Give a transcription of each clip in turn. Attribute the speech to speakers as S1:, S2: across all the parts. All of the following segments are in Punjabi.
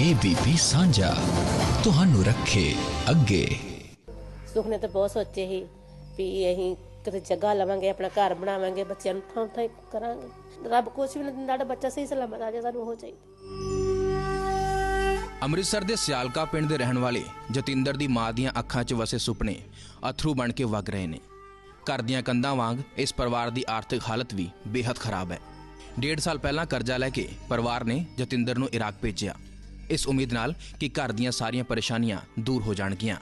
S1: ABP ਸਾਂਝਾ ਤੁਹਾਨੂੰ ਰੱਖੇ ਅੱਗੇ।
S2: ਸੁਖ ਨੇ ਤਾਂ ਬਹੁਤ ਸੋਚੇ ਸੀ ਵੀ ਅਸੀਂ ਕਿਤੇ ਜਗ੍ਹਾ ਲਵਾਂਗੇ ਆਪਣਾ ਘਰ ਬਣਾਵਾਂਗੇ ਬੱਚਿਆਂ ਨੂੰ ਥਾਂ ਥਾਂ ਕਰਾਂਗੇ। ਰੱਬ ਕੁਛ ਵੀ ਨਹੀਂ ਦਿੰਦਾ ਸਾਡਾ ਬੱਚਾ ਸਹੀ ਸਲਾਮਤ ਆ ਜਾਏ ਸਾਨੂੰ ਉਹ ਚਾਹੀਦਾ।
S3: ਅੰਮ੍ਰਿਤਸਰ ਦੇ ਸਿਆਲਕਾ ਪਿੰਡ ਦੇ ਰਹਿਣ ਵਾਲੇ ਜਤਿੰਦਰ ਦੀ ਮਾਂ ਦੀਆਂ ਅੱਖਾਂ 'ਚ ਵਸੇ ਸੁਪਨੇ ਅਥਰੂ ਬਣ ਕੇ ਵਗ ਰਹੇ ਨੇ। ਘਰ ਦੀਆਂ ਕੰਧਾਂ ਵਾਂਗ ਇਸ ਪਰਿਵਾਰ ਦੀ ਆਰਥਿਕ ਹਾਲਤ ਵੀ ਬੇहद ਖਰਾਬ ਹੈ। ਡੇਢ ਸਾਲ ਪਹਿਲਾਂ ਕਰਜ਼ਾ ਲੈ ਕੇ ਪਰਿਵਾਰ ਨੇ ਜਤਿੰਦਰ ਨੂੰ ਇਰਾਕ ਭੇਜਿਆ। ਇਸ ਉਮੀਦ ਨਾਲ ਕਿ ਘਰ ਦੀਆਂ ਸਾਰੀਆਂ ਪਰੇਸ਼ਾਨੀਆਂ ਦੂਰ ਹੋ ਜਾਣਗੀਆਂ।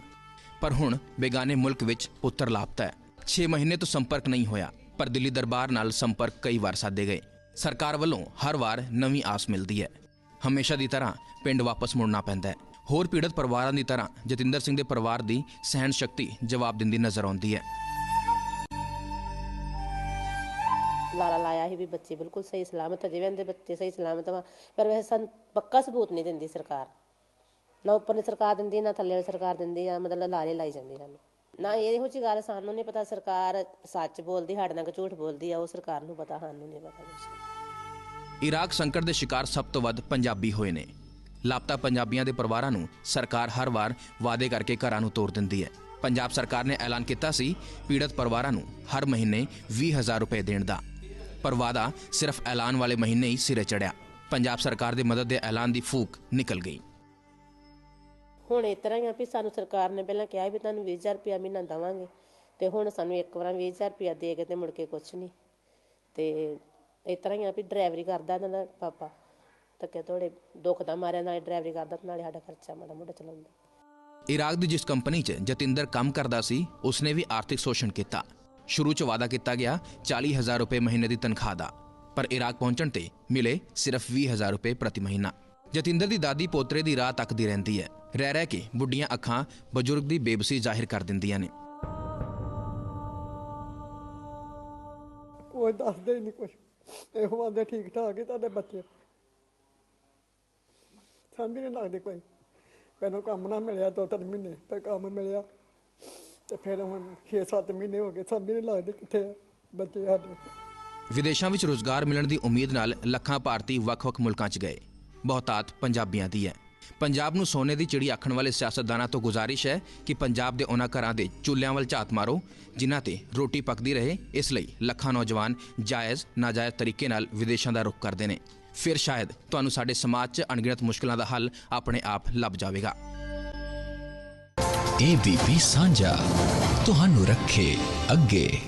S3: ਪਰ ਹੁਣ ਬੇਗਾਨੇ ਮੁਲਕ ਵਿੱਚ ਪੁੱਤਰ ਲਾਪਤਾ ਹੈ। 6 ਮਹੀਨੇ ਤੋਂ ਸੰਪਰਕ ਨਹੀਂ ਹੋਇਆ, ਪਰ ਦਿੱਲੀ ਦਰਬਾਰ ਨਾਲ ਸੰਪਰਕ ਕਈ ਵਾਰ ਸਾਦੇ ਗਏ। ਸਰਕਾਰ ਵੱਲੋਂ ਹਰ ਵਾਰ ਨਵੀਂ ਆਸ ਮਿਲਦੀ ਹੈ। ਹਮੇਸ਼ਾ ਦੀ ਤਰ੍ਹਾਂ ਪਿੰਡ ਵਾਪਸ ਮੁੜਨਾ ਪੈਂਦਾ ਹੈ। ਹੋਰ ਪੀੜਤ ਪਰਿਵਾਰਾਂ ਦੀ ਤਰ੍ਹਾਂ ਜਤਿੰਦਰ ਸਿੰਘ ਦੇ ਪਰਿਵਾਰ ਦੀ ਸਹਿਣ ਸ਼ਕਤੀ ਜਵਾਬ ਦਿੰਦੀ ਨਜ਼ਰ ਆਉਂਦੀ ਹੈ।
S2: ਲਾਰਾ ਲਾਇਆ ਸੀ ਵੀ ਬੱਚੇ ਬਿਲਕੁਲ ਸਹੀ ਸਲਾਮਤ ਅਜੇ ਵੀ ਇਹਦੇ ਬੱਚੇ ਸਹੀ ਸਲਾਮਤ ਵਾ। ਪਰ ਵੈਸੇ ਸਾਨੂੰ ਪੱਕਾ ਸਬੂਤ ਨਹੀਂ ਦਿੰਦੀ ਸਰਕਾਰ। ਨਾ ਉੱਪਰਲੀ ਸਰਕਾਰ ਦਿੰਦੀ, ਨਾ ਥੱਲੇ ਵਾਲੀ ਸਰਕਾਰ ਦਿੰਦੀ ਆ ਮਤਲਬ ਲਾਰੇ ਲਾਈ ਜਾਂਦੀ ਸਾਨੂੰ। ਨਾ ਇਹੋ ਜਿਹੀ ਗੱਲ ਸਾਨੂੰ ਨਹੀਂ ਪਤਾ ਸਰਕਾਰ ਸੱਚ ਬੋਲਦੀ, ਸਾਡੇ ਨਾਲ ਝੂਠ ਬੋਲਦੀ ਆ, ਉਹ ਸਰਕਾਰ ਨੂੰ ਪਤਾ, ਸਾਨੂੰ ਨਹੀਂ ਪਤਾ ਕੁਛ।
S3: ਇਰਾਕ ਸੰਕਟ ਦੇ ਸ਼ਿਕਾਰ ਸਭ ਤੋਂ ਵੱਧ ਪੰਜਾਬੀ ਹੋਏ ਨੇ। ਲਾਪਤਾ ਪੰਜਾਬੀਆਂ ਦੇ ਪਰਿਵਾਰਾਂ ਨੂੰ ਸਰਕਾਰ ਹਰ ਵਾਰ ਵਾਅਦੇ ਕਰਕੇ ਘਰਾਂ ਨੂੰ ਤੋੜ ਦਿੰਦੀ ਹੈ। ਪੰਜਾਬ ਸਰਕਾਰ ਨੇ ਐਲਾਨ ਕੀਤਾ ਸੀ, ਪੀੜਤ ਪਰਿਵਾਰਾਂ ਨੂੰ ਹਰ ਮਹੀਨੇ 20000 ਰੁਪਏ ਦੇਣ ਦਾ। ਪਰ ਵਾਅਦਾ ਸਿਰਫ ਐਲਾਨ ਵਾਲੇ ਮਹੀਨੇ ਹੀ ਸਿਰੇ ਚੜਿਆ। ਪੰਜਾਬ ਸਰਕਾਰ ਦੇ ਮਦਦ ਦੇ ਐਲਾਨ ਦੀ ਫੂਕ ਨਿਕਲ ਗਈ।
S2: ਹੁਣ ਇਸ ਤਰ੍ਹਾਂ ਹੀ ਆ ਵੀ ਸਾਨੂੰ ਸਰਕਾਰ ਨੇ ਪਹਿਲਾਂ ਕਿਹਾ ਵੀ ਤੁਹਾਨੂੰ 20000 ਰੁਪਇਆ ਮਹੀਨਾ ਦੇਵਾਂਗੇ। ਤੇ ਹੁਣ ਸਾਨੂੰ ਇੱਕ ਵਾਰ 20000 ਰੁਪਇਆ ਦੇ ਕੇ ਤੇ ਮੁੜ ਕੇ ਕੁਛ ਨਹੀਂ। ਤੇ ਇਸ ਤਰ੍ਹਾਂ ਹੀ ਆ ਵੀ ਡਰਾਈਵਰੀ ਕਰਦਾ ਇਹਨਾਂ ਦਾ ਪਾਪਾ। ਧੱਕੇ ਥੋੜੇ ਦੁੱਖ ਦਾ ਮਾਰਿਆ ਨਾਲੇ ਡਰਾਈਵਰੀ ਕਰਦਾ ਤੇ ਨਾਲੇ ਸਾਡਾ ਖਰਚਾ ਮਾੜਾ ਮੋਟਾ ਚਲਾਉਂਦਾ।
S3: ਇਰਾਕ ਦੀ ਜਿਸ ਕੰਪਨੀ 'ਚ ਜਤਿੰਦਰ ਕੰਮ ਕਰਦਾ ਸੀ ਉਸਨੇ ਵੀ ਆਰਥਿਕ ਸ਼ੋਸ਼ਣ ਕੀਤਾ। ਸ਼ੁਰੂ 'ਚ ਵਾਅਦਾ ਕੀਤਾ ਗਿਆ 40000 ਰੁਪਏ ਮਹੀਨੇ ਦੀ ਤਨਖਾਹ ਦਾ, ਪਰ ਇਰਾਕ ਪਹੁੰਚਣ ਤੇ ਮਿਲੇ ਸਿਰਫ 20000 ਰੁਪਏ ਪ੍ਰਤੀ ਮਹੀਨਾ। ਜਤਿੰਦਰ ਦੀ ਦਾਦੀ ਪੋਤਰੇ ਦੀ ਰਾਹ ਤੱਕਦੀ ਰਹਿੰਦੀ ਹੈ। ਰਹਿ ਰਹਿ ਕੇ ਬੁੱਢੀਆਂ ਅੱਖਾਂ ਬਜ਼ੁਰਗ ਦੀ ਬੇਬਸੀ ਜ਼ਾਹਿਰ ਕਰ ਦਿੰਦੀਆਂ ਨੇ।
S4: ਕੋਈ ਦੱਸਦੇ ਹੀ ਨਹੀਂ ਕੁਛ। ਇਹੋ ਆਂਦੇ ਠੀਕ ਠਾਕ ਹੀ ਤੁਹਾਡੇ ਬੱਚੇ। ਸਮਝ ਨਹੀਂ ਲੱਗਦੇ ਕੋਈ। ਪਹਿਲਾਂ ਕੰਮ ਨਾ ਮਿਲਿਆ ਦੋ ਤਿੰਨ ਮਹੀਨੇ, ਫਿਰ ਕੰਮ ਮਿਲਿਆ। ਤੇ ਫਿਰ ਹੁਣ 6-7 ਮਹੀਨੇ ਹੋ ਗਏ ਸਮਝ ਨਹੀਂ ਲੱਗਦੇ ਕਿੱਥੇ ਆ ਬੱਚੇ ਸਾਡੇ।
S3: ਵਿਦੇਸ਼ਾਂ ਵਿੱਚ ਰੋਜ਼ਗਾਰ ਮਿਲਣ ਦੀ ਉਮੀਦ ਨਾਲ ਲੱਖਾਂ ਭਾਰਤੀ ਵੱਖ-ਵੱਖ ਮੁਲਕਾਂ 'ਚ ਗਏ। ਬਹੁਤਾਤ ਪੰਜਾਬੀਆਂ ਦੀ ਹੈ। ਪੰਜਾਬ ਨੂੰ ਸੋਨੇ ਦੀ ਚਿੜੀ ਆਖਣ ਵਾਲੇ ਸਿਆਸਤਦਾਨਾਂ ਤੋਂ ਗੁਜ਼ਾਰਿਸ਼ ਹੈ ਕਿ ਪੰਜਾਬ ਦੇ ਉਹਨਾਂ ਘਰਾਂ ਦੇ ਚੁੱਲ੍ਹਿਆਂ ਵੱਲ ਝਾਤ ਮਾਰੋ, ਜਿਨ੍ਹਾਂ ਤੇ ਰੋਟੀ ਪੱਕਦੀ ਰਹੇ, ਇਸ ਲਈ ਲੱਖਾਂ ਨੌਜਵਾਨ ਜਾਇਜ਼, ਨਾਜਾਇਜ਼ ਤਰੀਕੇ ਨਾਲ ਵਿਦੇਸ਼ਾਂ ਦਾ ਰੁਖ ਕਰਦੇ ਨੇ। ਫਿਰ ਸ਼ਾਇਦ ਤੁਹਾਨੂੰ ਸਾਡੇ ਸਮਾਜ 'ਚ ਅਣਗਿਣਤ ਮੁਸ਼ਕਲਾਂ ਦਾ ਹੱਲ ਆਪਣੇ ਆਪ ਲੱਭ ਜਾਵੇਗਾ।
S1: ABP ਸਾਂਝਾ। ਤੁਹਾਨੂੰ ਰੱਖੇ ਅੱਗੇ।